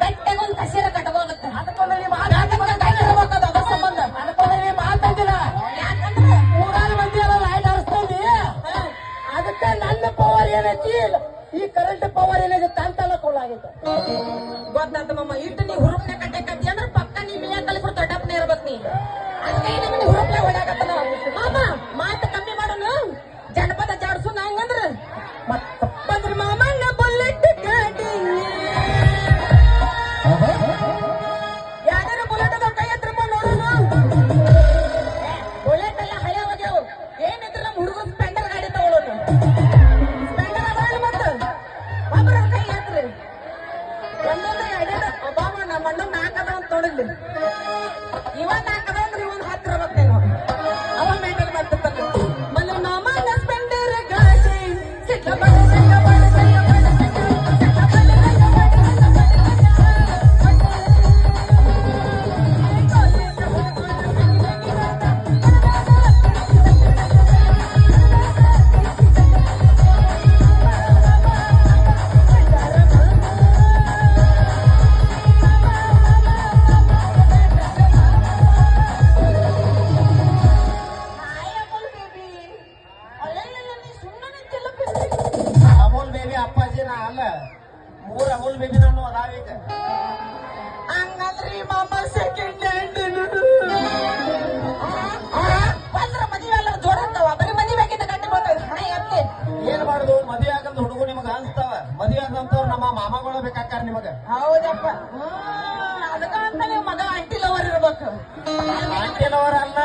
ಗಟ್ಟೆಗೆ ಒಂದ್ ಕಸೀರ ಕಟ್ಕೋಗತ್ತ ಅದಕ್ಕೊಂದು ಮಾತಾಡ್ತಿರ್ಬೇಕು ಅದ್ರ ಸಂಬಂಧ. ಅದಕ್ಕೊಂದು ನೀವು ಮಾತಾಡ್ತಿಲ್ಲ ಯಾಕಂದ್ರೆ ಮಂದಿ ಎಲ್ಲ ಲೈಟ್ ಹರಿಸ್ತೀವಿ ಅದಕ್ಕೆ ನನ್ನ ಪವರ್ ಏನೈತಿ ಈ ಕರೆಂಟ್ ಪವರ್ ಏನೈತಿ ತಂತನ ಕೊಳ್ಳಾಗೈತೆ ಗೊತ್ತಾತ ಮಮ್ಮ ಇಟ್ಟು ನೀ ಹುರುಪನೆ ಕಟ್ಟೆ ಕಟ್ಟಿ ಅಂದ್ರೆ ಪಕ್ಕ ನೀ ಮಿಯಾ ಕಲಿಸ್ರು ದೊಡ್ಡಪ್ಪನೇ ಇರ್ಬೇಕ್ ನೀ. ಅದಕ್ಕೆ ನಮ್ಮ ಅಣ್ಣ ನಾಲ್ಕದ ಅಂತ ನೋಡಿದ್ಲಿ ಇವ ನಾ ಅಲ್ಲ ಮೂರ್ ಅಮೂಲ್ ಬೇಬಿ ನಾನು ಅದಾವೀಗ ಹಂಗಂದ್ರಿ ಮಾಮ ಸೆಕೆಂಡ್ ಹ್ಯಾಂಡ್ ಬಂದ್ರ ಮದುವೆ ಎಲ್ಲ ಜೋಡಂತಾವ ಬರೀ ಮದುವೆ ಆಗಿದ್ದ ಗಂಟೆ ಬರ್ತದೆ ಹಣ ಎತ್ತೆ. ಏನ್ ಮಾಡುದು? ಮದ್ವೆ ಆಗಂತ ನಿಮಗೆ ನಿಮಗ ಅನ್ಸ್ತಾವ? ಮದ್ವೆ ನಮ್ಮ ಮಾಮಗಳು ಬೇಕಾಕಾರ ನಿಮಗ. ಹೌದಪ್ಪ. ಅದಕ್ಕ ಅಂತ ನೀವು ಮಗ ಅಂಟಿಲವರ್ ಇರ್ಬೇಕು. ಲವರ್ ಅಲ್ಲ.